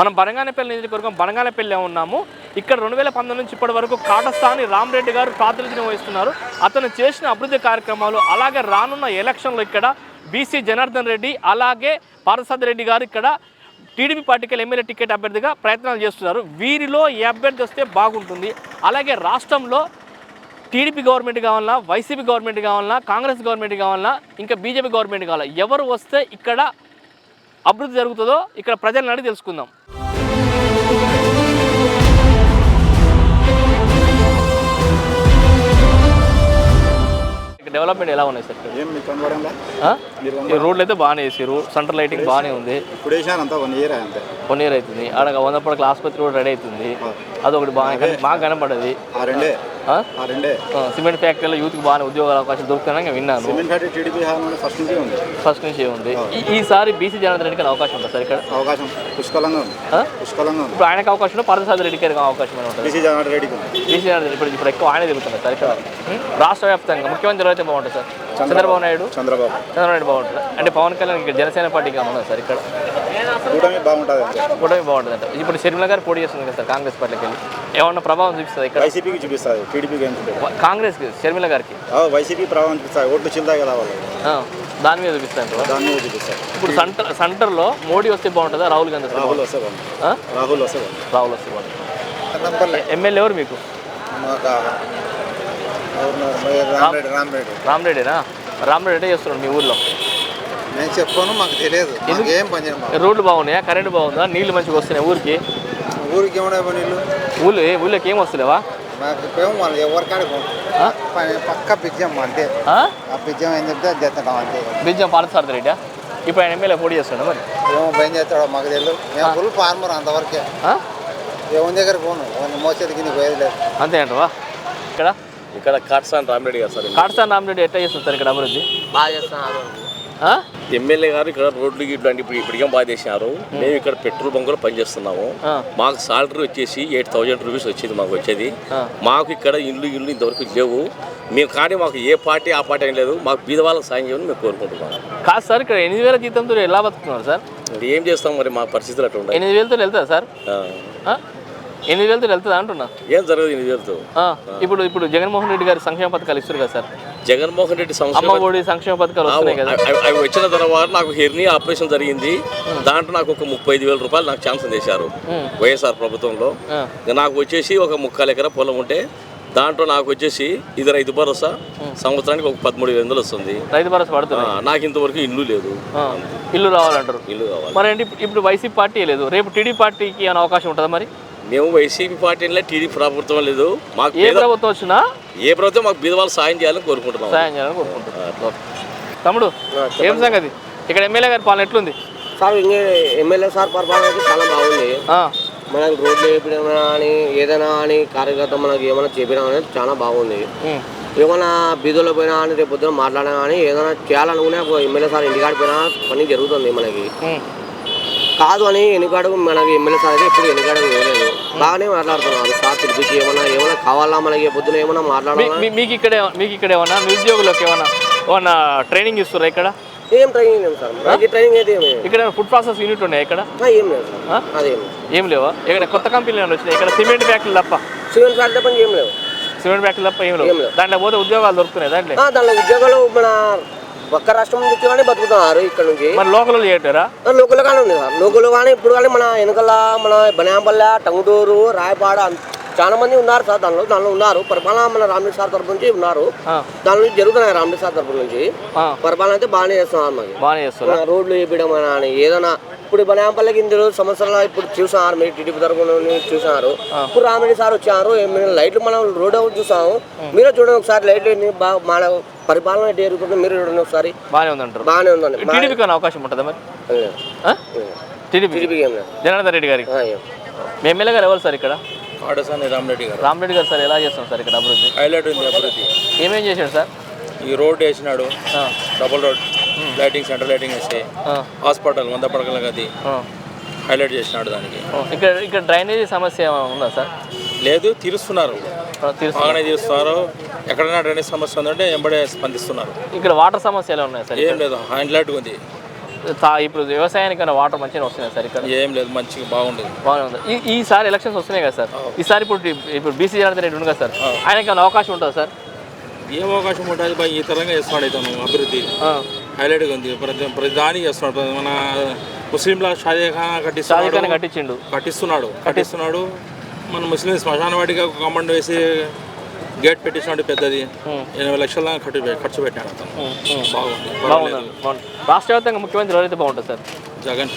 మనం బనగానపల్లి నియోజకవర్గం బనగానపల్లి ఉన్నాము. ఇక్కడ రెండు వేల పంతొమ్మిది నుంచి ఇప్పటి వరకు కాటస్థాని రామరెడ్డి గారు ప్రాతినిధ్యం వహిస్తున్నారు. అతను చేసిన అభివృద్ధి కార్యక్రమాలు అలాగే రానున్న ఎలక్షన్లో ఇక్కడ బీసీ జనార్దన్ రెడ్డి అలాగే పారసాద్ రెడ్డి గారు ఇక్కడ టీడీపీ పార్టీకి ఎమ్మెల్యే టికెట్ అభ్యర్థిగా ప్రయత్నాలు చేస్తున్నారు. వీరిలో ఏ అభ్యర్థి వస్తే బాగుంటుంది? అలాగే రాష్ట్రంలో టీడీపీ గవర్నమెంట్ కావాలన్నా వైసీపీ గవర్నమెంట్ కావాలన్నా కాంగ్రెస్ గవర్నమెంట్ కావాలన్నా ఇంకా బీజేపీ గవర్నమెంట్ కావాలా ఎవరు వస్తే ఇక్కడ అభివృద్ధి జరుగుతుందో ఇక్కడ ప్రజలను అడిగి తెలుసుకుందాం. డెవలప్మెంట్ ఎలా ఉన్నాయి సార్ రోడ్లు అయితే బాగానే వేసారు సెంటర్ లైటింగ్ బాగానే ఉంది. ఇప్పుడు వన్ ఇయర్ అంతే. వన్ ఇయర్ అవుతుంది. ఆడ వంద పడకల ఆసుపత్రి కూడా రెడీ అవుతుంది. అదొకటి బాగా బాగా కనపడది సిమెంట్ ఫ్యాక్టరీలో యూత్కి బాగానే ఉద్యోగాల అవకాశం దొరుకుతున్నాయి విన్నాను. సిమెంట్ ఫ్యాక్టరీ టీడీపీ హాల్ నుండి ఫస్ట్ నుంచి ఉంది. ఫస్ట్ నుంచి ఉంది. ఈ- ఈసారి బీసీ జనార్దన్ రెడ్డికి అవకాశం ఉంటుంది సార్ ఇక్కడ? అవకాశం పుష్కలంగా ఉంది? పుష్కలంగా ఉంది. ఇప్పుడు ఆయనకు అవకాశం ఉంటుంది పార్థసారథి రెడ్డికి అవకాశం ఉంటుంది బీసీ జగన్ రెడ్డికి బీసీ జనార్దన్ రెడ్డి ఇప్పుడు ఇప్పుడు ఎక్కువ ఆయన తిరుగుతున్నారు సార్ ఇక్కడ? రాష్ట్ర వ్యాప్తంగా ముఖ్యమంత్రి అయితే బాగుంటుంది సార్? చంద్రబాబు. నాయుడు? చంద్రబాబు. చంద్రబాబు నాయుడు బాగుంటుంది అంటే పవన్ కళ్యాణ్ ఇక్కడ జనసేన పార్టీకి ఉన్నది సార్ ఇక్కడ? కూటమి బాగుంటుంది బాగుంటుంది అంటే ఇప్పుడు షర్మిల గారు పోటీ చేస్తుంది కదా సార్ కాంగ్రెస్ పార్టీకి వెళ్ళి. ఏమన్నా ప్రభావం చూపిస్తుంది ఇక్కడ? వైసీపీకి చూపిస్తుంది. టీడీపీకి చూపిస్తుంది కాంగ్రెస్కి షర్మిల గారికి? వైసీపీ ప్రభావం చూపిస్తుంది ఓట్లు చిల్దా కదా వాళ్ళు. ఆ, దాని మీద చూపిస్తాను దాని మీద చూపిస్తారు ఇప్పుడు సెంటర్ సెంటర్లో మోడీ వస్తే బాగుంటుందా? రాహుల్ గాంధీ రాహుల్ వస్తే బాగుంది ఆ? రాహుల్ వస్తే బాగుంది రాహుల్ వస్తే బాగుంటుంది? ఎమ్మెల్యే ఎవరు మీకు? రామరెడ్డి రామరెడ్డి. రామరెడ్డినా? రామరెడ్డి ఎట్లా చేస్తున్నాడు మీ ఊర్లో. నేను చెప్పాను మాకు తెలియదు. ఏం పని రోడ్లు బాగున్నాయా? కరెంట్ బాగుందా? నీళ్ళు మంచిగా వస్తున్నాయి? ఊరికి? ఊరికి ఏమైనా పనులు ఊళ్ళో ఏ ఊళ్ళోకి ఏం వస్తలేవా? వాళ్ళు ఎవరికాడికి ఆ? పక్క పిజ్జం అంతే. పిజ్జం ఏం చెప్తే అది చేస్తాం అంతే. బిజ్జం పార్థసారథి రెడ్డి ఇప్పుడు ఆయన ఎమ్మెల్యే పోటీ చేస్తున్నాడు మరి? ఏమో భయం చేస్తాడో మాకు తెలియదు మేము ఫుల్ ఫార్మర్ అంతవరకే? ఎవరి దగ్గర పోను? మోసేదికి నీకు పోయేది లేదు. అంతే అంటవా? ఇక్కడ? ఇక్కడ కాట్సాన్ రామిరెడ్డి గారు సార్. కాటసాని రామరెడ్డి ఎట్లా చేస్తుంది సార్ ఇక్కడ అభివృద్ధి? బాగా చేస్తున్నారు. ఆ? ఎమ్మెల్యే గారు ఇక్కడ రోడ్లు ఇట్లాంటి ఇప్పుడు ఇప్పటికేం బాగా చేసినారు మేము ఇక్కడ పెట్రోల్ బంకులో పనిచేస్తున్నాము. ఆ. మాకు సాలరీ వచ్చేసి ఎయిట్ థౌజండ్ రూపీస్ వచ్చేది మాకు వచ్చేది. మాకు ఇక్కడ ఇల్లు ఇల్లు ఇంతవరకు లేవు. మేము కానీ మాకు ఏ పార్టీ ఆ పార్టీ ఏం లేదు. మాకు బీద వాళ్ళకి సాయం చేయమని మేము కోరుకుంటున్నాం కాదు సార్ ఇక్కడ ఎనిమిది వేల జీతంతో ఎలా బతుకుతున్నారు సార్? ఏం చేస్తాం మరి? మా పరిస్థితులు అట్లా ఉన్నాయి. ఎనిమిది వేలతో వెళ్తుందా సార్? ఎనిమిది వేలతో వెళ్తుందా అంటున్నా? ఏం జరగదు ఇన్ని వేలతో? ఇప్పుడు ఇప్పుడు జగన్మోహన్ రెడ్డి గారి సంక్షేమ పథకాలు ఇస్తారు కదా సార్. జగన్మోహన్ రెడ్డి ఒడి సంక్షేమ పథకాలు వస్తున్నాయి కదా. అవి వచ్చిన తర్వాత నాకు హెర్నీ ఆపరేషన్ జరిగింది. దాంట్లో నాకు ఒక ముప్పై ఐదు వేల రూపాయలు నాకు ఛాన్స్ చేశారు వైఎస్ఆర్ ప్రభుత్వంలో. నాకు వచ్చేసి ఒక ముక్కాలు ఎకరా పొలం ఉంటే దాంట్లో నాకు వచ్చేసి ఇది రైతు భరోసా. సంవత్సరానికి ఒక పదమూడు వేల వందలు వస్తుంది. రైతు భరోసా పడుతున్నాయి. నాకు ఇంతవరకు ఇల్లు లేదు. ఇల్లు రావాలంటారు. ఇల్లు కావాలి. మరి ఇప్పుడు- వైసీపీ పార్టీ లేదు. రేపు టీడీ పార్టీకి ఏమైనా అవకాశం ఉంటుందా మరి? మేము వైసీపీ పార్టీలో టీడీపీ ప్రభుత్వం లేదు. మాకు ఏ ప్రభుత్వం వచ్చినా ఏ ప్రభుత్వం మాకు బీద వాళ్ళు సాయం చేయాలని కోరుకుంటున్నాం. సాయం చేయాలని కోరుకుంటున్నారు ఓకే. తమ్ముడు ఏం సంగతి? ఇక్కడ ఎమ్మెల్యే గారి పాలన ఎట్లుంది? సార్ ఇంకే ఎమ్మెల్యే సార్ పరిపాలన చాలా బాగుంది. ఆ, మనకు రోడ్లు వేయడం అని ఏదైనా అని కార్యకర్త మనకి ఏమైనా చెప్పడం అనేది చాలా బాగుంది. ఏమైనా బీదులో పోయినా అని రేపు పొద్దున మాట్లాడినా కానీ ఏదైనా చేయాలనుకునే ఎమ్మెల్యే సార్ ఇంటికాడ పోయినా పని జరుగుతుంది మనకి. కాదు అని ఎన్నికాడు మనకి ఎమ్మెల్యే సార్ అయితే ఇప్పుడు ఎన్నికాడు వేయలేదు బాగానే మాట్లాడుతున్నారు. సార్ పిలిపించి ఏమైనా ఏమైనా కావాలా? మనకి పొద్దున ఏమైనా మాట్లాడాలా? మీకు ఇక్కడ మీకు ఇక్కడ ఏమన్నా నిరుద్యోగులకు ఏమన్నా ఏమన్నా ట్రైనింగ్ ఇస్తారా ఇక్కడ? ఏం ట్రైనింగ్ లేదు సార్. ట్రైనింగ్ అయితే ఏమి. ఇక్కడ ఫుడ్ ప్రాసెస్ యూనిట్ ఉన్నాయి ఇక్కడ? ఏం లేదు? అదేం. ఏం లేవా? ఇక్కడ కొత్త కంపెనీలు వచ్చినాయి? ఇక్కడ సిమెంట్ ఫ్యాక్టరీ తప్ప. సివిల్ సార్ తప్ప ఏం లేవు. సిమెంట్ ఫ్యాక్టరీ తప్ప ఏం లేవు. దాంట్లో పోతే ఉద్యోగాలు దొరుకుతున్నాయి దాంట్లో? ఆ, దానిలో ఉద్యోగాలు మన ఒక్క రాష్ట్రం నుంచి కానీ బతుకుతున్నారు ఇక్కడ నుంచి. మరి లోకల్ చేయటారా? లోకల్ గానే ఉంది. సార్ లోకల్ కానీ ఇప్పుడు కానీ మన వెనకల మన బనాంపల్లె టంగుటూరు రాయపాడ చాలా మంది ఉన్నారు సార్ దానిలో దానిలో ఉన్నారు. పరిపాలన మన రామరెడ్డి సార్ తరపు నుంచి ఉన్నారు. ఆ, దాని నుంచి జరుగుతున్నాయి రామరెడ్డి సార్ తరపు నుంచి. పరిపాలన అయితే బాగానే చేస్తున్నారు మరి. బాగానే చేస్తారా మన రోడ్లు వేయడం అని ఏదైనా ఇప్పుడు బనాంపల్లెకి ఇందులో సంవత్సరాలు ఇప్పుడు చూసారు మీరు టీడీపీ తరపు నుండి చూసారు ఇప్పుడు రామిరెడ్డి సార్ వచ్చారు లైట్లు మనం రోడ్ అవుట్ చూసాము. మీరే చూడండి ఒకసారి లైట్లు బాగా మన పరిపాలన ఎటు మీరు చూడండి ఒకసారి. బాగానే ఉందంటారు. బాగానే ఉందండి. టీడీపీకి అవకాశం ఉంటుందా మరి? టీడీపీ? టీడీపీకి ఏం లేదు. జనార్దన్ రెడ్డి గారికి. మీ ఎమ్మెల్యే గారు ఎవరు సార్ ఇక్కడ? ఆడసాని రామరెడ్డి గారు. రామరెడ్డి గారు సార్ ఎలా చేస్తాం సార్ ఇక్కడ అభివృద్ధి? హైలైట్ ఉంది అభివృద్ధి. ఏమేం చేశాడు సార్? ఈ రోడ్ వేసినాడు. ఆ, double road. Lighting centre lighting వేసి ఆ, హాస్పిటల్ వంద పడకల గది ఆ. హైలైట్ చేసినాడు దానికి. ఇక్కడ ఇక్కడ డ్రైనేజీ సమస్య ఏమైనా ఉందా సార్? లేదు తీరుస్తున్నారు. బాగానే తీరుస్తున్నారు. ఎక్కడైనా డ్రైనేజ్ సమస్య ఉందంటే ఎంబడే స్పందిస్తున్నారు. ఇక్కడ వాటర్ సమస్య ఎలా ఉన్నాయి సార్ ఏం లేదు హైలైట్ ఉంది. తా- ఇప్పుడు వ్యవసాయానికైనా వాటర్ మంచిగా వస్తున్నాయి సార్ ఇక్కడ? ఏం లేదు మంచిగా బాగుండదు. ఈ ఈసారి ఎలక్షన్స్ వస్తున్నాయి కదా సార్? ఈసారి ఇప్పుడు ఇప్పుడు బీసీ జనార్దన్ రెడ్డి ఉంది కదా సార్ ఆయనకి అవకాశం ఉంటుందా సార్? ఏం అవకాశం ఉంటుంది బాగా ఈ తరంగా చేస్తున్నాడు ఇతను అభివృద్ధి. హైలైట్గా ఉంది. ప్రతి ప్రతి దానికి చేస్తున్నాడు. మన ముస్లింల షాజహాన్ షాజీ కట్టిస్తున్నాడు కట్టించిండు. కట్టిస్తున్నాడు. కట్టిస్తున్నాడు. మన ముస్లిం శ్మశాన వాటిగా ఒక కమండ్ వేసి గేట్ పెట్టించినాడు పెద్దది. ఎనభై లక్షల దాకా ఖర్చు ఖర్చు పెట్టాడు అతను. బాగుంది పర్వాలేదు. బాగుందండి బాగుంది. రాష్ట్ర వ్యాప్తంగా ముఖ్యమంత్రి ఎవరైతే బాగుంటుంది సార్? జగన్.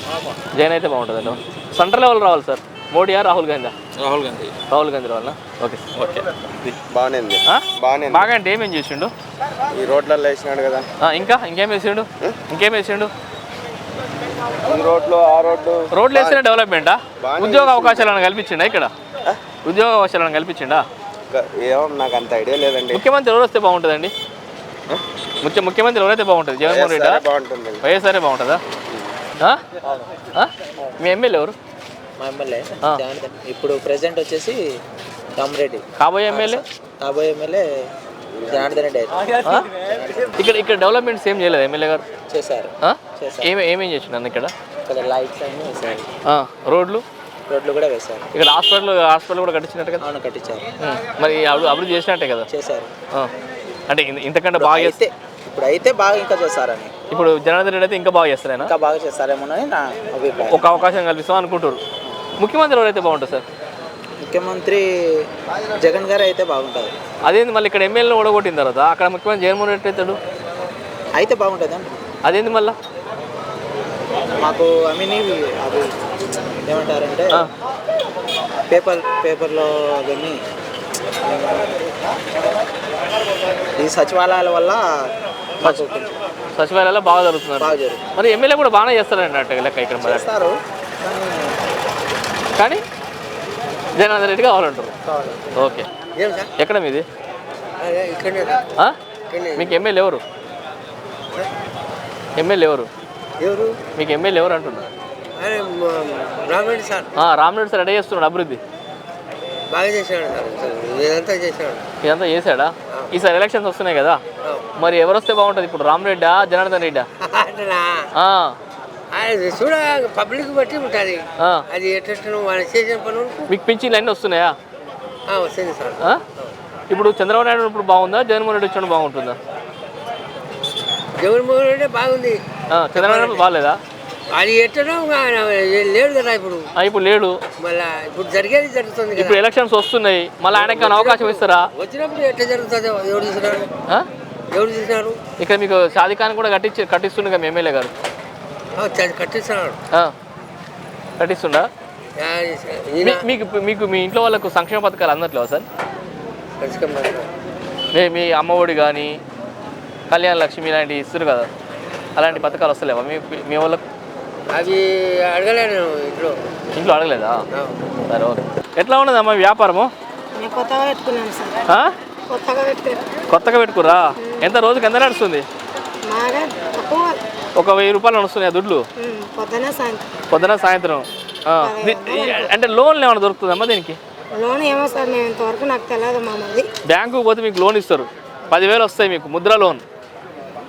జగన్ అయితే బాగుంటుంది అండి సెంట్రల్ లెవెల్ రావాలి సార్. మోడీయా రాహుల్ గాంధీ రాహుల్ గాంధీ. రాహుల్ గాంధీ రావాలా? Okay okay. బాగానే? బాగానే బాగా అంటే ఏమేం చేసిండు? ఈ రోడ్లలో వేసినాడు కదా. ఇంకా? ఇంకేం వేసిండు ఇంకేం వేసిండు ఈ రోడ్లు ఆ రోడ్లు. రోడ్లు వేసిన డెవలప్మెంటా ఉద్యోగ అవకాశాలను కల్పించిండా ఇక్కడ? ఉద్యోగ అవకాశాలను కల్పించిండా? ఏమో నాకు అంత ఐడియా లేదండి. ముఖ్యమంత్రి ఎవరు వస్తే బాగుంటుందండి ముఖ్య ముఖ్యమంత్రి ఎవరైతే బాగుంటుంది? జగన్మోహన్ రెడ్డి బాగుంటుంది. వైఎస్ఆర్ బాగుంటుందా? ఆ? ఆ? మీ ఎమ్మెల్యే ఎవరు? మా ఎమ్మెల్యే. ఇప్పుడు ప్రెసెంట్ వచ్చేసి రామరెడ్డి కాబోయే ఎమ్మెల్యే? కాబోయే ఎమ్మెల్యే జనార్దన్ రెడ్డి? ఇక్కడ ఇక్కడ డెవలప్మెంట్స్ ఏం చేయలేదు ఎమ్మెల్యే గారు? చేశారు. ఆ? చేశారు. ఏమే ఏమేం చేసిండు అన్న ఇక్కడ? ఇక్కడ లైట్స్ అన్నీ వేశారు. ఆ, రోడ్లు? రోడ్లు కూడా వేశారు. ఇక్కడ హాస్పిటల్ హాస్పిటల్ కూడా కట్టించినట్టు కదా? అవును కట్టించారు. మరి అభివృద్ధి అభివృద్ధి చేసినట్టే కదా? చేశారు. ఆ. అంటే ఇంత- ఇంతకంటే బాగా చేస్తే అయితే ఇప్పుడు అయితే బాగా ఇంకా చేస్తారని ఇప్పుడు జనార్దన్ రెడ్డి అయితే ఇంకా బాగా చేస్తారేనా? ఇంకా బాగా చేస్తారేమోనని నా అభిప్రాయం. ఒక అవకాశం కల్పిస్తాం అనుకుంటారు ముఖ్యమంత్రి ఎవరైతే బాగుంటుంది సార్? ముఖ్యమంత్రి జగన్ గారు అయితే బాగుంటుంది అదేంది మళ్ళీ ఇక్కడ ఎమ్మెల్యేని ఓడగొట్టిన తర్వాత అక్కడ ముఖ్యమంత్రి జగన్మోహన్ రెడ్డి అవుతాడు అయితే బాగుంటుంది అండి అదేంది మళ్ళా? మాకు ఐ మీన్ ఇవి అది ఏమంటారంటే. పేపర్ పేపర్లో అవన్నీ ఈ సచివాలయాల వల్ల సచివాలయాల్లో బాగా జరుగుతున్నారు. బాగా జరుగుతుంది. మరి ఎమ్మెల్యే కూడా బాగానే చేస్తారన్నట్టు లెక్క ఇక్కడ మరి. చేస్తారు కానీ జగన్ రెడ్డి కావాలంటారు. కావాలి ఓకే. ఎక్కడ మీది? మీకు ఎమ్మెల్యే ఎవరు? ఎమ్మెల్యే ఎవరు? ఎవరు? మీకు ఎమ్మెల్యే ఎవరు అంటున్నారు? Ramareddy sir. Ramareddy sir ready చేస్తున్నాడు అభివృద్ధి? బాగా చేశాడు ఇదంతా చేశాడు. ఇదంతా చేశాడా? ఈసారి ఎలక్షన్స్ వస్తున్నాయి కదా. మరి ఎవరు వస్తే బాగుంటుంది? ఇప్పుడు రామరెడ్డా జనార్దన్ రెడ్డా? చూడ పబ్లిక్ బట్టి ఉంటుంది. అది ఎట్లా వాళ్ళు చేసిన మీకు పింఛన్లు అన్నీ వస్తున్నాయా? వస్తుంది సార్? ఇప్పుడు చంద్రబాబు నాయుడు ఇప్పుడు బాగుందా? జగన్మోహన్ రెడ్డి వచ్చిన బాగుంటుందా? జగన్మోహన్ రెడ్డి బాగుంది. చంద్రబాబు నాయుడు బాగాలేదా? అది ఎట్టనో ఆయన లేడు కదా ఇప్పుడు. ఇప్పుడు లేడు. మళ్ళా ఇప్పుడు జరిగేది జరుగుతుంది ఇప్పుడు ఎలక్షన్స్ వస్తున్నాయి. మళ్ళీ ఆయనకి అవకాశం ఇస్తారా? వచ్చినప్పుడు ఎట్లా జరుగుతుంది? ఎవరు చూసినారు? ఎవరు చూసినారు? ఇక్కడ మీకు షాదిఖాన్ కూడా కట్టించి కట్టిస్తుండే కదా మీ ఎమ్మెల్యే గారు. కట్టిస్తున్నాడు. కట్టిస్తుండా? మీకు మీకు మీ ఇంట్లో వాళ్ళకు సంక్షేమ పథకాలు అందట్లేవా సార్. మీ అమ్మఒడి కానీ కళ్యాణ లక్ష్మి ఇలాంటివి ఇస్తారు కదా. అలాంటి పథకాలు వస్తలేవా? మీ మీ వాళ్ళకు? అవి అడగలేను ఇంట్లో. ఇంట్లో అడగలేదా? ఆ. సరే ఓకే. ఎట్లా ఉన్నదమ్మా వ్యాపారము? కొత్తగా పెట్టుకున్నాను సార్. ఆ? కొత్తగా పెట్టుకున్నాను కొత్తగా పెట్టుకురా ఎంత రోజుకి ఎంత నడుస్తుంది? బాగా తక్కువ. ఒక వెయ్యి రూపాయలు నడుస్తున్నాయి దుడ్లు? ఉమ్, పొద్దున సాయంత్రం. పొద్దున సాయంత్రం. ఆ. ది- అంటే లోన్లు ఏమైనా దొరుకుతుందమ్మా దీనికి? లోన్ ఏమో సార్ నేను ఇంతవరకు నాకు తెలియదు మా మళ్ళీ బ్యాంకుకి పోతే మీకు లోన్ ఇస్తారు. పదివేలు వస్తాయి మీకు ముద్ర లోన్.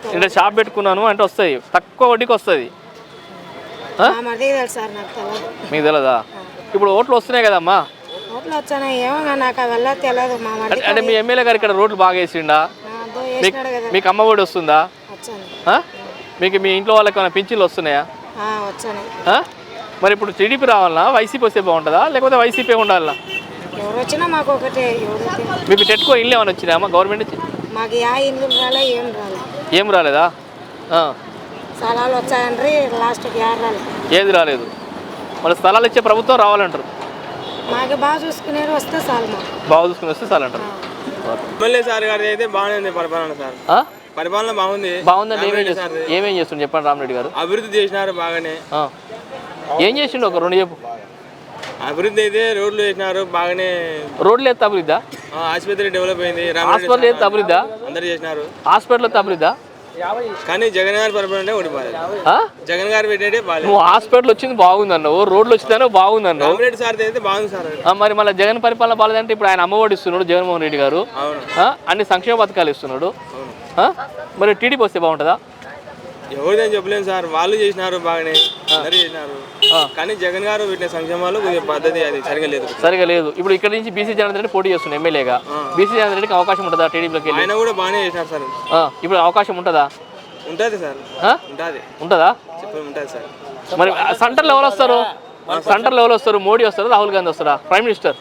ఇక్కడ షాప్ పెట్టుకున్నాను అంటే వస్తాయి. తక్కువ వడ్డీకి వస్తుంది ఆ? మా మళ్ళీ తెలుసు సార్ నాకు తెలియదు మీకు తెలియదా ఇప్పుడు ఓట్లు వస్తున్నాయి కదమ్మా. వచ్చాను ఏమో నాకు అవెల్లా తెలియదు మా అంటే- మీ ఎమ్మెల్యే గారు ఇక్కడ రోడ్లు బాగా వేసిండా? మీకు అమ్మ ఒడి వస్తుందా? మీకు మీ ఇంట్లో వాళ్ళకి ఏమైనా పింఛన్లు వస్తున్నాయా? మరి ఇప్పుడు టీడీపీ రావాలనా? వైసీపీ వస్తే బాగుంటుందా? లేకపోతే వైసీపీ ఉండాలనా? ఎవరు మాకు ఒకటే మీకు టెట్కో ఇల్లు ఏమైనా వచ్చినాయమ్మా గవర్నమెంట్ నుంచి? మాకు యా ఇల్లు రాలే ఏం రాలే. ఏం రాలేదా. స్థలాలు వచ్చాయండ్రి యారు రాలే. ఏది రాలేదు? మరి స్థలాలు ఇచ్చే ప్రభుత్వం రావాలంటారు. మాకు బాగా చూసుకునేది వస్తే చాలు మాకు. బాగా చూసుకుని వస్తే చాలంటారు ఎమ్మెల్యే సార్ గారి అయితే బాగానే ఉంది పరిపాలన సార్. ఆ? పరిపాలన బాగుంది. బాగుందంటే ఏమేం చేస్తుంది ఏమేం చేస్తుంది చెప్పండి రామరెడ్డి గారు? అభివృద్ధి చేసినారు బాగానే. ఆ. ఏం చేసిండు ఒక రెండు చెప్పు. అభివృద్ధి అయితే రోడ్లు వేసినారు బాగానే. రోడ్లు ఎత్తే అభివృద్ధా ఆ, ఆసుపత్రి డెవలప్ అయింది. రామరెడ్డి హాస్పిటల్ ఎత్తే అభివృద్ధా అందరు చేసినారు. హాస్పిటల్ ఎత్తే అభివృద్ధా కానీ జగన్ గారి పరిపాలన ఓడిపోలేదు ఆ? జగన్ గారు బాగాలేదు. నువ్వు హాస్పిటల్ వచ్చింది బాగుందన్నావు రోడ్లు వచ్చిందనో బాగుందన్నావు. రామరెడ్డి సార్ అయితే బాగుంది సార్. ఆ, మరి మళ్ళీ జగన్ పరిపాలన బాగాలేదంటే ఇప్పుడు ఆయన అమ్మఒడి ఇస్తున్నాడు జగన్మోహన్ రెడ్డి గారు. అవును. ఆ? అన్ని సంక్షేమ పథకాలు ఇస్తున్నాడు. ఆ? మరి టీడీపీ వస్తే బాగుంటుందా? ఎవరిదని చెప్పలేము సార్. వాళ్ళు చేసినారు బాగానే అందరూ చేసినారు. కానీ జగన్ గారు పెట్టిన సంక్షేమాలు కొద్దిగా పద్ధతి అది సరిగా లేదు. సరిగా లేదు. ఇప్పుడు ఇక్కడ నుంచి బీసీ జనార్దన్ రెడ్డి పోటీ చేస్తున్నారు ఎమ్మెల్యేగా. బీసీ జనార్దన్ రెడ్డికి అవకాశం ఉంటుందా టీడీపీలోకి వెళ్ళి? ఆయన కూడా బాగానే చేసినారు సార్. ఇప్పుడు అవకాశం ఉంటుందా? ఉంటుంది సార్? ఉంటుంది. ఉంటుందా? ఉంటుంది సార్. మరి సెంటర్లో ఎవరు వస్తారు? సెంటర్లో ఎవరు వస్తారు? మోడీ వస్తారు? రాహుల్ గాంధీ వస్తారా? Prime minister?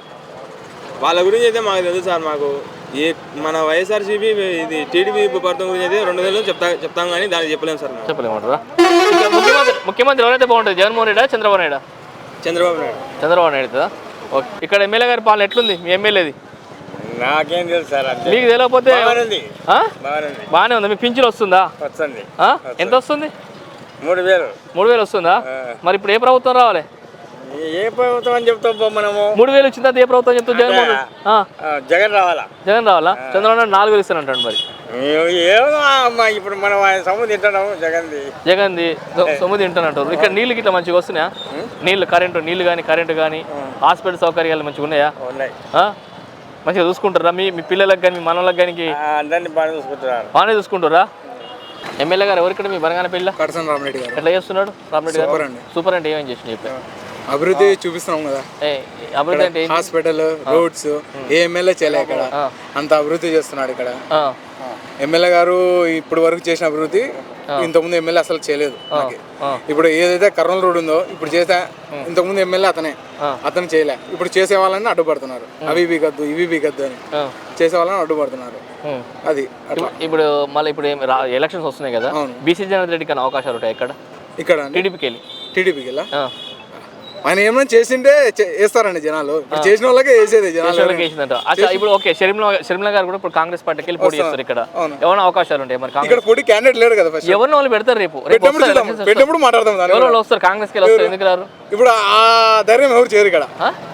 వాళ్ళ గురించి అయితే మాకు తెలుసు సార్ మాకు. ఏ మన వైఎస్ఆర్సీపీ ఇది టీడీపీ ప్రభుత్వం గురించి అయితే రెండు వేలు చెప్తా చెప్తాం కానీ దాన్ని చెప్పలేము సార్ మేము. చెప్పలేమంటారా ముఖ్యమంత్రి ముఖ్యమంత్రి ఎవరైతే బాగుంటుంది జగన్మోహన్ రెడ్డా చంద్రబాబు నాయుడు? చంద్రబాబు నాయుడు. చంద్రబాబు నాయుడు ఓకే. ఇక్కడ ఎమ్మెల్యే గారి పాలన ఎట్లుంది? మీ ఎమ్మెల్యేది? నాకేం తెలుసు సార్ అంతే. మీకు తెలియకపోతే బాగానే ఆ? బాగానే బాగానే ఉంది. మీ పింఛన్ వస్తుందా? వస్తుంది. ఆ? ఎంత వస్తుంది? మూడు వేలు. మూడు వేలు వస్తుందా? మరి ఇప్పుడు ఏ ప్రభుత్వం రావాలి? ఏ ప్రభుత్వం అని చెప్తాం మనము? మూడు వేలు వచ్చిన తర్వాత ఏ ప్రభుత్వం చెప్తుంది జగన్మోహన్ జగన్ రావాలా? జగన్ రావాలా? చంద్రబాబు నాయుడు నాలుగు వేలు ఇస్తానంటాడు మరి. ఏమో అమ్మా ఇప్పుడు మనం ఆయన సొమ్ము తింటున్నాము జగన్ది. జగన్ది సొమ్ము తింటానంటారు ఇక్కడ నీళ్ళు గిట్లా మంచిగా వస్తున్నాయా? నీళ్ళు కరెంటు నీళ్ళు కానీ కరెంటు కానీ హాస్పిటల్ సౌకర్యాలు మంచిగా ఉన్నాయా? ఉన్నాయి. ఆ? మంచిగా చూసుకుంటారా? మీ మీ పిల్లలకు కానీ మీ మనలకు కానీ అందరినీ బాగానే చూసుకుంటారా? ఎమ్మెల్యే గారు ఎవరిక్కడ మీ బనగాన కడసన్ రామరెడ్డి గారు. ఎట్లా చేస్తున్నాడు రామరెడ్డి గారు? సూపర్ అండి. ఏమేం చేసిన చెప్పి. అభివృద్ధి చూపిస్తున్నాం కదా. అభివృద్ధి అంటే? హాస్పిటల్ రోడ్స్ ఏ ఎమ్మెల్యే చేయలే ఇక్కడ. అంత అభివృద్ధి చేస్తున్నాడు ఇక్కడ. ఎమ్మెల్యే గారు ఇప్పుడు వరకు చేసిన అభివృద్ధి ఇంతకుముందు ఎమ్మెల్యే అసలు చేయలేదు. ఇప్పుడు ఏదైతే కర్నూలు రోడ్ ఉందో ఇప్పుడు చేసే ఇంతకుముందు ఎమ్మెల్యే అతనే. అతను చేయలే. ఇప్పుడు చేసే వాళ్ళని అడ్డుపడుతున్నారు. అవి బీగద్దు ఇవి బీగద్దు అని. చేసే వాళ్ళని అడ్డుపడుతున్నారు. అది ఇప్పుడు- మళ్ళీ ఇప్పుడు ఎలక్షన్స్ వస్తున్నాయి కదా. బీసీ జనార్దన్ రెడ్డి కన్నా అవకాశాలు ఉంటాయి ఇక్కడ? ఇక్కడ టీడీపీకి వెళ్ళి. టీడీపీకి వెళ్ళా. ఆయన ఏమైనా చేసింటే వేస్తారండి జనాలు. ఇప్పుడు చేసిన వాళ్ళకే వేసేది జనాలు. ఇప్పుడు ఓకే షర్మిల షర్మిల గారు కూడా ఇప్పుడు కాంగ్రెస్ పార్టీకి వెళ్ళి పోటీ చేస్తారు ఇక్కడ. ఏమైనా అవకాశాలు ఉంటాయి మరి కాంగ్రెస్? ఇక్కడ పోటీ క్యాండిడేట్ లేడు కదా ఫస్ట్ ఎవరిని వాళ్ళు పెడతారు రేపు? పెట్టినప్పుడు మాట్లాడదాం ఎవరు వస్తారు? కాంగ్రెస్కి వెళ్ళి వస్తారు? ఎందుకు రారు? ఇప్పుడు ఆ ధైర్యం ఎవరు చేయరు ఇక్కడ?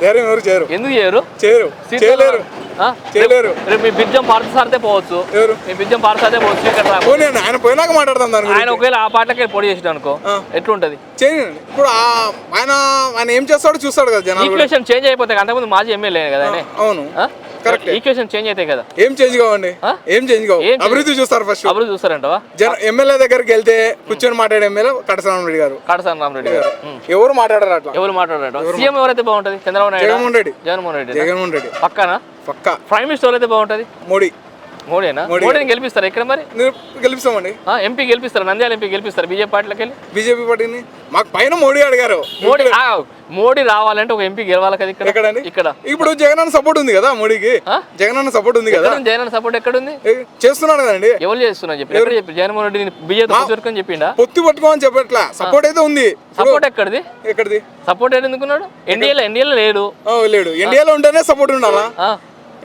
ధైర్యం ఎవరు చేయరు? ఎందుకు చేయరు? చేయరు. చేయలేరు? చేయలేరు. రేపు మీ బిజ్జం పార్థసారితే పోవచ్చు. ఎవరు? మీ బిజ్జం పార్థసారితే పోవచ్చు. ఇక్కడ ఆయన పోయినాక మాట్లాడదాం దాని ఆయన ఒకవేళ ఆ పాటలకి పోటీ చేసిన అనుకో ఎట్లుంటది? చేయండి. ఇప్పుడు ఆ- ఆయన ఆయన ఏం చేస్తాడో చూస్తాడు కదా జనాలు చేంజ్ అయిపోతాయి అంతకుముందు మాజీ ఎమ్మెల్యే కదా అవును. ఈక్వేషన్ చేంజ్ అవుతాయి కదా. ఏం చేంజ్ కావండి? ఏం చేంజ్ కావు? అభివృద్ధి చూస్తారు ఫస్ట్ అభివృద్ధి చూస్తారంటవా? జన ఎమ్మెల్యే దగ్గరికి వెళ్తే కూర్చొని మాట్లాడే ఎమ్మెల్యే కటసరామ రెడ్డి గారు. కాటసాని రామరెడ్డి గారు. ఎవరు మాట్లాడారు అట్లా? ఎవరు మాట్లాడారు సీఎం ఎవరైతే బాగుంటది? చంద్రబాబు నాయుడు? జగన్మోహన్ రెడ్డి. జగన్మోహన్ రెడ్డి జగన్మోహన్ రెడ్డి. పక్కన? పక్కా. ప్రైమ్ మినిస్టర్ ఎవరైతే బాగుంటది? మోడీ. మోడీనా మోడీ. మోడీని గెలిపిస్తారు ఇక్కడ మరి? గెలిపిస్తామండి. ఎంపీ గెలిపిస్తారు? నంద్యాల ఎంపీ గెలిపిస్తారు? బీజేపీ పార్టీలోకి వెళ్ళి? బీజేపీ పార్టీని? మాకు పైన మోడీ అడిగారు. మోడీ మోడీ రావాలంటే ఒక ఎంపీ గెలవాలి కదా ఇక్కడ? ఇక్కడ. ఇప్పుడు జగన్ అన్న సపోర్ట్ ఉంది కదా మోడీకి? జగన్ అన్న సపోర్ట్ ఉంది కదా? ఎక్కడ ఉంది? జగన్ సపోర్ట్ ఎక్కడుంది? ఏ, చేస్తున్నాడు కదండి. ఎవరు చేస్తున్నారు చెప్పి ఎక్కడ చెప్పి జగన్మోహన్ రెడ్డి బీజేపీ కూర్చొని చెప్పిండా? పొత్తు పట్టుకోమని చెప్పట్లా. సపోర్ట్ అయితే ఉంది. సపోర్ట్ ఎక్కడిది? ఎక్కడిది? సపోర్ట్ ఎందుకున్నాడు? ఎన్డీఏలో ఎన్డీఏలో లేడు. లేడు. ఇండియాలో ఉంటేనే సపోర్ట్ ఉండాలా?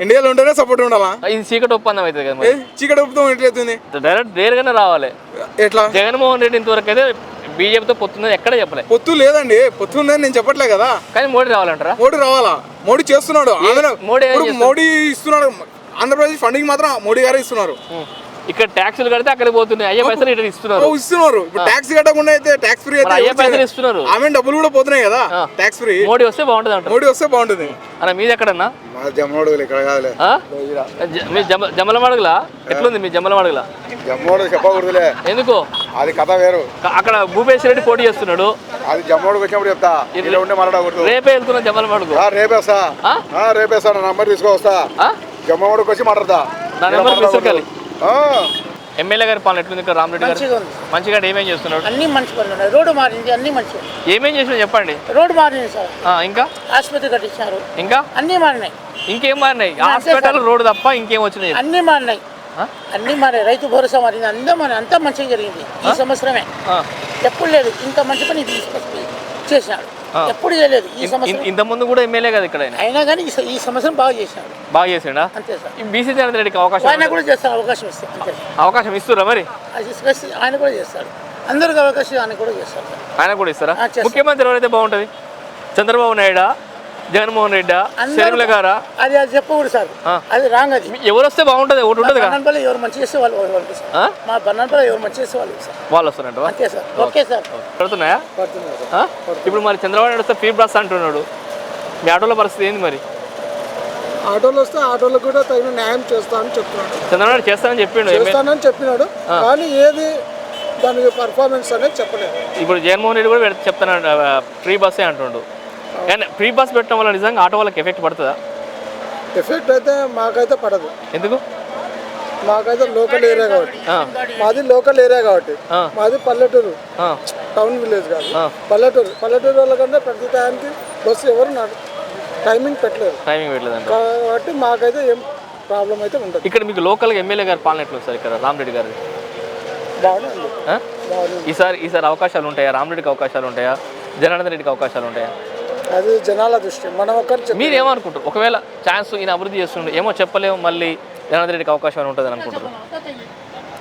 ఇండియాలో ఉంటేనే సపోర్ట్ ఉండాలా? ఇది చీకటి ఒప్పందం అవుతుంది కదా చీకటి ఉప్పుతాం ఎట్లయితుంది? డైరెక్ట్ నేరుగానే రావాలి. ఎట్లా? జగన్మోహన్ రెడ్డి ఇంతవరకు అయితే బీజేపీతో పొత్తుందని ఎక్కడ చెప్పలే. పొత్తు లేదండి పొత్తు ఉందని నేను చెప్పట్లే కదా. కానీ మోడీ రావాలంటారా? మోడీ రావాలా? మోడీ చేస్తున్నాడు. మోడీ? మోడీ ఇస్తున్నాడు. ఆంధ్రప్రదేశ్ ఫండింగ్ మాత్రం మోడీ గారే ఇస్తున్నారు. ఇక్కడ ట్యాక్సులు కడితే అక్కడికి పోతున్నాయి. అయ్యే పైసలు ఇక్కడ ఇస్తున్నారు. ఇస్తున్నారు. ట్యాక్స్ కట్టకుండా అయితే ట్యాక్స్ ఫ్రీ అయితే అయ్యే పైసలు? ఇస్తున్నారు. ఆమె డబ్బులు కూడా పోతున్నాయి కదా. Tax free. మోడీ వస్తే బాగుంటుంది అంటారు. మోడీ వస్తే బాగుంటుంది. అన్న మీది ఎక్కడన్నా? మా జమ్మోడు ఇక్కడ కాదులే. మీ ఎట్లుంది మీ జమల మడుగులా జమ్మోడు చెప్పకూడదులే. ఎందుకు? అది కథ వేరు. అక్కడ భూపేశ్ రెడ్డి పోటీ చేస్తున్నాడు. అది జమ్మోడుకి వచ్చినప్పుడు చెప్తా. ఇలా ఉంటే మాట్లాడకూడదు. రేపే వెళ్తున్నా జమల మడుగు రేపేస్తా ఆ? రేపేస్తా నా నంబర్ తీసుకొస్తా ఆ? జమ్మోడుకి వచ్చి మాట్లాడతా. నా నెంబర్ ఆ. ఎమ్మెల్యే గారి పాలన ఎట్లుంది ఇక్కడ? రామరెడ్డి గారు? మంచిగా ఉంది. మంచిగా ఏమేం చేస్తున్నాడు? అన్ని మంచి పనులు ఉన్నాయి. రోడ్డు మారింది అన్ని మంచిగా ఏమేం చేసినా చెప్పండి? రోడ్డు మారింది సార్. ఆ, ఇంకా? ఆసుపత్రి కట్టించారు. ఇంకా? అన్ని మారినాయి. ఇంకేం మారినాయి? హాస్పిటల్ రోడ్డు తప్ప ఇంకేం వచ్చినాయి. అన్ని మారినాయి. ఆ? అన్ని మారాయి రైతు భరోసా మారింది. అంతా మరి అంతా మంచిగా జరిగింది. ఈ సంవత్సరమే. ఆ. ఎప్పుడు లేదు. ఇంత మంచి పని తీసుకొచ్చి చేసినాడు. ఎప్పుడు చేయలేదు. ఈ సంవత్సరం ఇంత ముందు కూడా ఎమ్మెల్యే కదా ఇక్కడ అయినా కానీ ఈ సంవత్సరం బాగా చేసినాడు బాగా చేసిండా? అంతే సార్. బీసీ జనార్దన్ రెడ్డికి అవకాశం ఆయన? కూడా చేస్తాడు అవకాశం ఇస్తే అంతే అవకాశం ఇస్తురా మరి? ఆయన కూడా చేస్తాడు. అందరికి అవకాశం ఆయన కూడా చేస్తాడు సార్. ఆయన కూడా ఇస్తారా. ముఖ్యమంత్రి ఎవరైతే బాగుంటుంది? చంద్రబాబు నాయుడా జగన్మోహన్ రెడ్డా షర్మిల గారా? అది అది చెప్పకూడదు సార్. అది రాంగ్ అది ఎవరు వస్తే బాగుంటుంది? ఒకటి ఉంటుంది కదా? బన్నపల్లి ఎవరు మంచి చేస్తే వాళ్ళు? మా బన్నపల్లి ఎవరు మంచి చేస్తే వాళ్ళు సార్ వాళ్ళు వస్తారంట అంతే సార్. Okay sir. పడుతున్నాయా? ఇప్పుడు మరి చంద్రబాబు నాయుడు వస్తే ఫ్రీ బస్ అంటున్నాడు. మీ ఆటోల పరిస్థితి ఏంది మరి? ఆటోలు వస్తే ఆటోలకు కూడా తగిన న్యాయం చేస్తానని చెప్తున్నాడు. చంద్రబాబు చేస్తానని చెప్పిండు. చేస్తానని చెప్పినాడు. కానీ ఏది దానికి పర్ఫార్మెన్స్ అనేది చెప్పలేదు. ఇప్పుడు జగన్మోహన్ రెడ్డి కూడా చెప్తున్నాడు ఫ్రీ బస్సే అంటుండు. కానీ ఫ్రీ బస్ పెట్టడం వల్ల నిజంగా ఆటో వాళ్ళకి ఎఫెక్ట్ పడుతుందా? ఎఫెక్ట్ అయితే మాకైతే పడదు. ఎందుకు? మాకైతే లోకల్ ఏరియా కాబట్టి. మాది లోకల్ ఏరియా కాబట్టి. మాది పల్లెటూరు. టౌన్ విలేజ్ కాదు. పల్లెటూరు. పల్లెటూరు వాళ్ళకంటే ప్రతి టైంకి బస్సు ఎవరు టైమింగ్ పెట్టలేదు. టైమింగ్ పెట్టలేదంట కాబట్టి మాకైతే ఏం ప్రాబ్లం అయితే ఉండదు. ఇక్కడ మీకు లోకల్గా ఎమ్మెల్యే గారి పాలన ఎట్లుంది సార్ ఇక్కడ? రామరెడ్డి గారి. బాగానే. ఈసారి ఈసారి అవకాశాలు ఉంటాయా? రామరెడ్డికి అవకాశాలు ఉంటాయా? జనార్దన్ రెడ్డికి అవకాశాలు ఉంటాయా? అది జనాల దృష్టి. మనం చెప్ప మీరు ఏమనుకుంటారు ఒకవేళ ఛాన్స్ ఈయన అభివృద్ధి చేస్తుండే ఏమో చెప్పలేము మళ్ళీ జనార్దన్ రెడ్డికి అవకాశం ఉంటుంది అని అనుకుంటారు?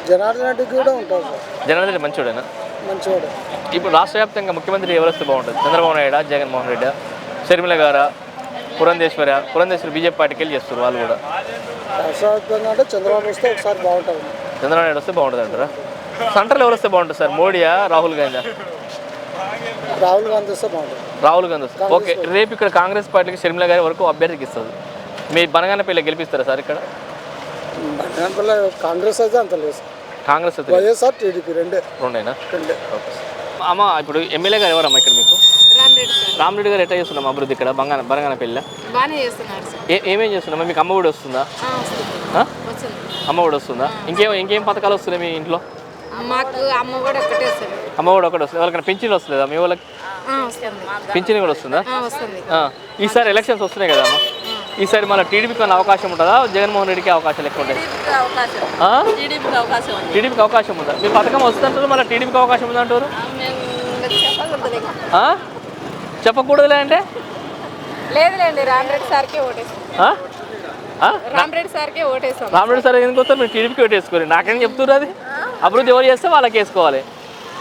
జనార్దన్ రెడ్డికి కూడా ఉంటుంది జనార్దన్ రెడ్డి మంచోడేనా? మంచివాడు ఇప్పుడు రాష్ట్ర వ్యాప్తంగా ముఖ్యమంత్రి ఎవరు వస్తే బాగుంటుంది? చంద్రబాబు నాయుడు జగన్మోహన్ రెడ్డి షర్మిల గారా పురంధేశ్వరి పురంధేశ్వరి బీజేపీ పార్టీకి వెళ్ళి చేస్తారు వాళ్ళు కూడా. రాష్ట్రవ్యాప్తంగా అంటే చంద్రబాబు వస్తే ఒకసారి బాగుంటుంది. చంద్రబాబు నాయుడు వస్తే బాగుంటుంది అంటారా? సెంటర్లో ఎవరు వస్తే బాగుంటుంది సార్? మోడీయా రాహుల్ గాంధీ రాహుల్ గాంధీ వస్తే బాగుంటుంది. రాహుల్ గాంధీ వస్తే ఓకే రేపు ఇక్కడ కాంగ్రెస్ పార్టీకి షర్మిల గారి వరకు అభ్యర్థికి ఇస్తుంది. మీ బనగానపల్లి గెలిపిస్తారా సార్ ఇక్కడ? కాంగ్రెస్ అయితే అంత లేదు సార్. కాంగ్రెస్ అయితే వైఎస్ఆర్ టీడీపీ రెండే. రెండేనా? రెండే. అమ్మ ఇప్పుడు ఎమ్మెల్యే గారు ఎవరమ్మా ఇక్కడ మీకు? రామరెడ్డి గారు ఎట్లా చేస్తున్నాం అభివృద్ధి ఇక్కడ బంగాన బనగానపల్లి ఏ ఏమేం చేస్తున్నామా మీకు అమ్మ ఒడి వస్తుందా? అమ్మ ఒడి వస్తుందా? ఇంకేం ఇంకేం పథకాలు వస్తున్నాయి మీ ఇంట్లో? మాకు అమ్మ కూడా ఒకటే అమ్మ ఒకటి వస్తుంది. ఎవరికైనా పింఛన్ వస్తుందా మీ వాళ్ళకి? పింఛన్ కూడా వస్తుందా? ఆ, వస్తుంది. ఆ. ఈసారి ఎలక్షన్స్ వస్తున్నాయి కదా అమ్మ. ఈసారి మళ్ళీ టీడీపీకి ఉన్న అవకాశం ఉంటుందా? జగన్మోహన్ రెడ్డికి అవకాశాలు ఎక్కువ ఉంటాయి. అవకాశం ఆ? టీడీపీకి అవకాశం ఉంది. టీడీపీకి అవకాశం ఉందా? మీ పథకం వస్తుందంటారు? మళ్ళీ టీడీపీకి అవకాశం ఉందంటారు చెప్పకూడదు ఆ? చెప్పకూడదులే అంటే? లేదులేండి రామరెడ్డి సార్కే ఓటేస్తాం ఆ? ఆ? రామరెడ్డి సార్కే ఓటేస్తాం రామరెడ్డి సార్ ఎందుకు వస్తారు? మీరు టీడీపీకి వేసుకోరు నాకేం చెప్తున్నారు అది? అభివృద్ధి ఎవరు చేస్తే వాళ్ళకి వేసుకోవాలి.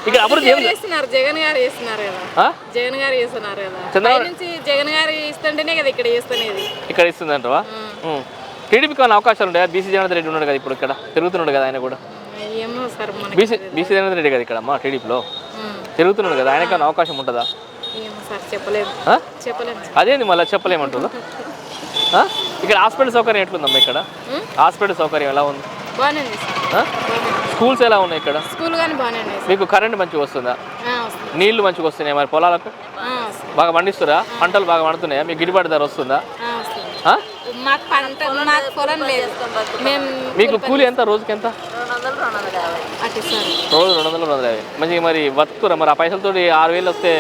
ఇక్కడ అభివృద్ధి ఏం చేస్తున్నారు జగన్ గారు చేస్తున్నారు కదా. ఆ? జగన్ గారు చేస్తున్నారు కదా. చంద్రబాబు- నుంచి జగన్ గారు ఇస్తుంటేనే కదా ఇక్కడ చేస్తున్నది. ఇక్కడ ఇస్తుందంటవా? టీడీపీకి ఉన్న అవకాశాలు ఉంటాయా? బీసీ జగన్ రెడ్డి ఉన్నాడు కదా ఇప్పుడు ఇక్కడ. తిరుగుతున్నాడు కదా ఆయన కూడా. ఏమో సార్ మనకి బీసీ బీసీ జగన్ రెడ్డి కదా ఇక్కడ అమ్మా టీడీపీలో. తిరుగుతున్నాడు కదా ఆయనకి ఏమైనా అవకాశం ఉంటుందా? ఆ? చెప్పలేము అదేంది మళ్ళీ చెప్పలేమంటుందా? ఇక్కడ హాస్పిటల్ సౌకర్యం ఎట్లుందమ్మా ఇక్కడ? హాస్పిటల్ సౌకర్యం ఎలా ఉంది? బాగానే ఉంది సార్. ఆ? స్కూల్స్ ఎలా ఉన్నాయి ఇక్కడ? స్కూల్ కానీ బాగానే సార్. మీకు కరెంట్ మంచిగా వస్తుందా? నీళ్ళు మంచిగా వస్తున్నాయి మరి పొలాలకు? బాగా పండిస్తురా? పంటలు బాగా పండుతున్నాయా? మీకు గిట్టుబాటు ధర వస్తుందా? ఆ? మాకు పంట మాకు పొలం లేదు. మేము మీకు కూలి ఎంత? రోజుకి ఎంత? అటు సార్. రోజు రెండు వందలు రెండు వందల యాభై. మంచిగా మరి బతుకురా మరి ఆ పైసలతోటి ఆరు వేలు వస్తే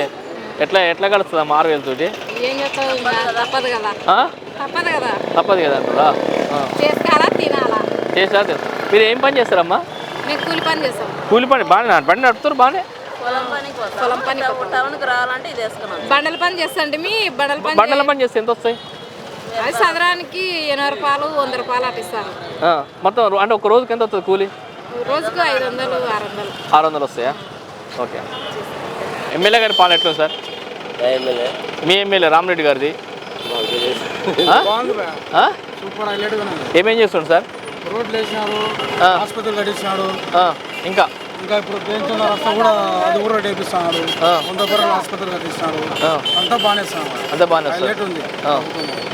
ఎట్లా ఎట్లా గడుస్తుందమ్మా ఆరు వేలతోటి? ఏం చేస్తావు? ఇంకా తప్పదు కదా. ఆ? తప్పదు కదా. తప్పదు కదా అంటారా ఆ. చేసుకోవాలా తినాలా? చేసా తెలుసు. మీరు ఏం పని చేస్తారమ్మా? మేము కూలి పని చేస్తాం. కూలి పని బాగానే బండి నడుపుతారు బాగానే? పొలం పని పొలం పని టౌన్కి రావాలంటే ఇది వేసుకున్నాం. బండల పని చేస్తాండి మీ? బండల పని బండల పని చేస్తే ఎంత వస్తాయి? అది సదరానికి ఎనభై రూపాయలు వంద రూపాయలు అటు ఇస్తారు. మొత్తం అంటే ఒక రోజుకి ఎంత వస్తుంది కూలి? రోజుకు ఐదు వందలు ఆరు వందలు. ఆరు వందలు వస్తాయా? ఓకే. ఎమ్మెల్యే గారి పాలన ఎట్లుంది సార్? ఎమ్మెల్యే. మీ ఎమ్మెల్యే రామరెడ్డి గారిది? ఏమేం చేస్తుండు సార్? రోడ్లు వేసినాడు. హాస్పిటల్ కట్టించినాడు. ఇంకా? ఇంకా ఇప్పుడు పెంచున్న రస్తా కూడా అది కూడా వేపిస్తున్నాడు. వంద బర్రెల హాస్పిటల్ కట్టిస్తున్నాడు. అంతా బాగానే ఇస్తున్నాడు అంతా బాగానే హైలైట్ ఉంది.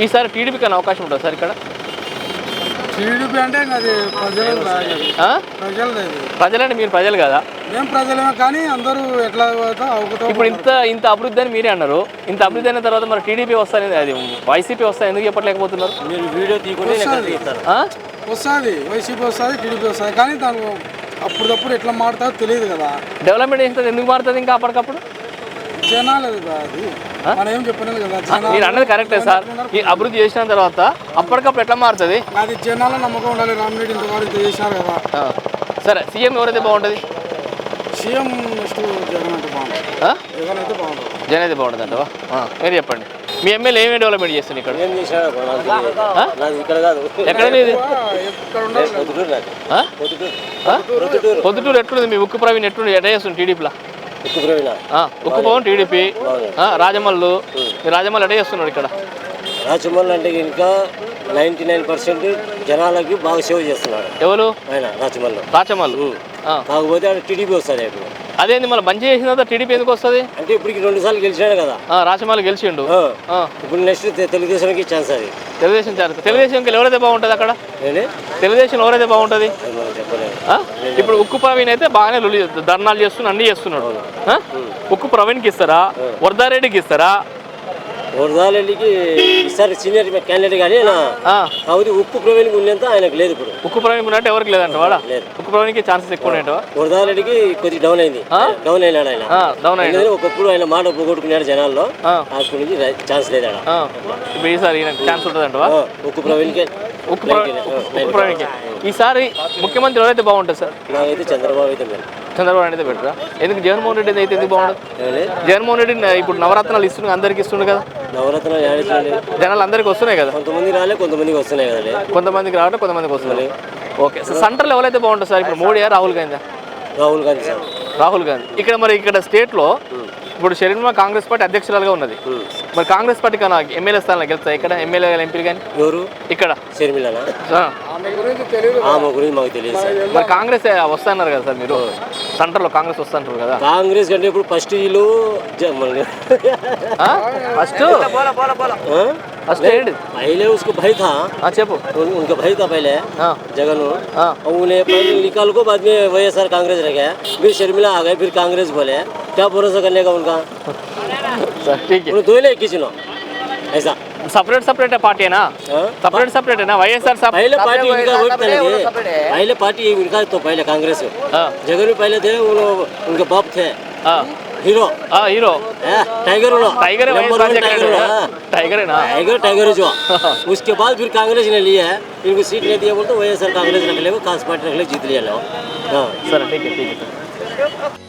ఈసారి టీడీపీకి అనే అవకాశం ఉంటుంది సార్ ఇక్కడ? టీడీపీ అంటే అది ప్రజలు? ప్రజలది ప్రజలంటే మీరు ప్రజలు కదా? మేము ప్రజలమే కానీ అందరూ ఎట్లా పోతా అవుకుతాం ఇప్పుడు ఇంత ఇంత అభివృద్ధి అని మీరే అన్నారు. ఇంత అభివృద్ధి అయిన తర్వాత మరి టీడీపీ వస్తాయి అది వైసీపీ వస్తాయి ఎందుకు చెప్పట్లేకపోతున్నారు? ఆ? వస్తుంది. వైసీపీ వస్తుంది టీడీపీ వస్తుంది. కానీ దాని అప్పుడప్పుడు ఎట్లా మారుతుందో తెలియదు కదా. డెవలప్మెంట్ చేస్తే ఎందుకు మారుతుంది ఇంకా అప్పటికప్పుడు? జనాలు అది మనం ఏం చెప్పలేదు కదా మీరు అన్నది కరెక్టే సార్. ఈ అభివృద్ధి చేసిన తర్వాత అప్పటికప్పుడు ఎట్లా మారుతుంది? అది జనాల నమ్మకం ఉండాలి రామిరెడ్డి ఇంతవరకు ఇంత చేసినారు కదా. సరే సీఎం ఎవరైతే బాగుంటుంది? సీఎం నెక్స్ట్ జగన్ బాగుంటుంది. అయితే బాగుంటుంది. జగన్ అయితే బాగుంటుంది అంటవా మీరు చెప్పండి. మీ ఎమ్మెల్యే ఏమేమి డెవలప్మెంట్ చేస్తుంది ఇక్కడ? ఏం ఇక్కడ కాదు. ఎక్కడ ఉండాలి పొద్దుటూరు ఎట్లుంది? మీ ఉక్కు ప్రవీణ్ ఎట్లుంది? ఎట్లా చేస్తుంది టీడీపీలో ఉక్కు ప్రవీణ? ఉక్కు పవన్ టీడీపీ రాజమల్లు. రాజమల్లు ఎట్లా చేస్తున్నాడు ఇక్కడ? రాజమౌళి అంటే ఇంకా నైంటీ నైన్ పర్సెంట్ జనాలకి బాగా సేవ చేస్తున్నాడు ఎవరు? ఆయన రాచమల్లు ఆ. కాకపోతే ఆయన టీడీపీ వస్తుంది ఇప్పుడు. అదేంది మళ్ళీ మంచి చేసిన తర్వాత టీడీపీ ఎందుకు వస్తుంది? అంటే ఇప్పటికి రెండు సార్లు గెలిచాడు కదా. రాచమల్లు గెలిచిండు. ఇప్పుడు నెక్స్ట్ తెలుగుదేశానికి ఛాన్స్ అది. తెలుగుదేశం చేస్తారు తెలుగుదేశంకి ఎవరైతే బాగుంటుంది అక్కడ? తెలుగుదేశం ఎవరైతే బాగుంటుంది? ఇప్పుడు ఉక్కు ప్రవీణ్ అయితే బాగానే ధర్నాలు చేస్తున్నాడు అన్ని చేస్తున్నాడు? ఉక్కు ప్రవీణ్కి ఇస్తారా? వరదారెడ్డికి ఇస్తారా? వరదాలెడ్డికి ఈసారి సీనియర్ క్యాండిడేట్ కానీ ఆ. కాకపోతే ఉప్పు ప్రవీణ్ ఉన్నంత ఆయనకు లేదు ఇప్పుడు. ఉక్కు ప్రవీణ్ ఉన్నట్టు ఎవరికి లేదంట వాడా? లేదు. ఉక్కు ప్రవీణ్కి ఛాన్సెస్ ఎక్కువ ఉన్నాయంటవా వరదాలెడ్డికి కొద్దిగా డౌన్ అయింది? డౌన్ అయినాడు ఆయన. డౌన్ ఎందుకంటే ఒకప్పుడు ఆయన మాట పోగొట్టుకున్నాడు జనాల్లో. అప్పటి నుంచి ఛాన్స్ లేదు. ఇప్పుడు ఈసారి ఛాన్స్ ఉంటుందంటవా ఆ, ఉక్కు ప్రవీణ్కే. ఉక్కు ప్రవీణ్ ఉక్కు ప్రవీణ్కి. ఈసారి ముఖ్యమంత్రి ఎవరైతే బాగుంటుంది సార్? నాకైతే చంద్రబాబు అయితే చంద్రబాబు నాయుడు అయితే బెటరా ఎందుకు జగన్మోహన్ రెడ్డి అయితే ఎందుకు బాగుండదు? జగన్మోహన్ రెడ్డి ఇప్పుడు నవరత్నాలు ఇస్తుండే అందరికి ఇస్తుండే కదా? నవరత్నాలు జనాలు అందరికి వస్తున్నాయి కదా? కొంతమంది రాలే కొంతమందికి వస్తున్నాయి కదండి కొంతమందికి రావడం కొంతమందికి వస్తున్నాయి. ఓకే సో సెంటర్లో ఎవరైతే బాగుంటుంది సార్ ఇప్పుడు మోడీయా రాహుల్ గాంధీ రాహుల్ గాంధీ సార్. రాహుల్ గాంధీ. ఇక్కడ మరి ఇక్కడ స్టేట్లో ఇప్పుడు షరీన్మా కాంగ్రెస్ పార్టీ అధ్యక్షురాలుగా ఉన్నది. మరి కాంగ్రెస్ పార్టీ కన్నా ఎమ్మెల్యే స్థానంలో గెలుస్తాయి ఇక్కడ ఎమ్మెల్యే ఎంపీలు కానీ ఎవరు? ఇక్కడ. షర్మిలనా. ఆమె గురించి మాకు తెలియదు మరి కాంగ్రెస్ వస్తున్నారు కదా సార్ మీరు? సెంటర్లో కాంగ్రెస్ వస్తుంటారు కదా. కాంగ్రెస్ కంటే ఇప్పుడు ఫస్ట్ వీళ్ళు ఫస్ట్? हाँ। स्टैंड पहले उसको भाई था। अच्छा वो उन, उनका भाई था पहले हाँ। जगन हाँ। और उन्हें पहले निकाल को बाद में वही सर कांग्रेस रह गया। फिर शर्मिला आ गए फिर कांग्रेस बोले। क्या भरोसा करने का उनका? ठीक है। दो ले किसी ऐसा। ಸಪರೇಟ್ सेपरेट ಪಾರ್ಟಿ ಏನಾ ಸಪರೇಟ್ ಸಪರೇಟ್ ಏನಾ सब पहले पार्टी इनका वोट करेंगे पहले पार्टी इनका तो पहले कांग्रेस जगह भी पहले थे वो उनके बाप थे। ఆ, हीरो ఆ, హీరో हाँ, टाइगर उन्हों tiger number YS one tiger Rajasekhara उन्हों, हाँ। టైగరేనా टाइगर टाइगर जो उसके बाद फिर कांग्रेस ने लिया है इनको सीट नहीं दिया बोलते वही सर कांग्रेस रख ले खास पार्टी रख ले जीत लिया लो हाँ సరే ఠీక్ ఠీక్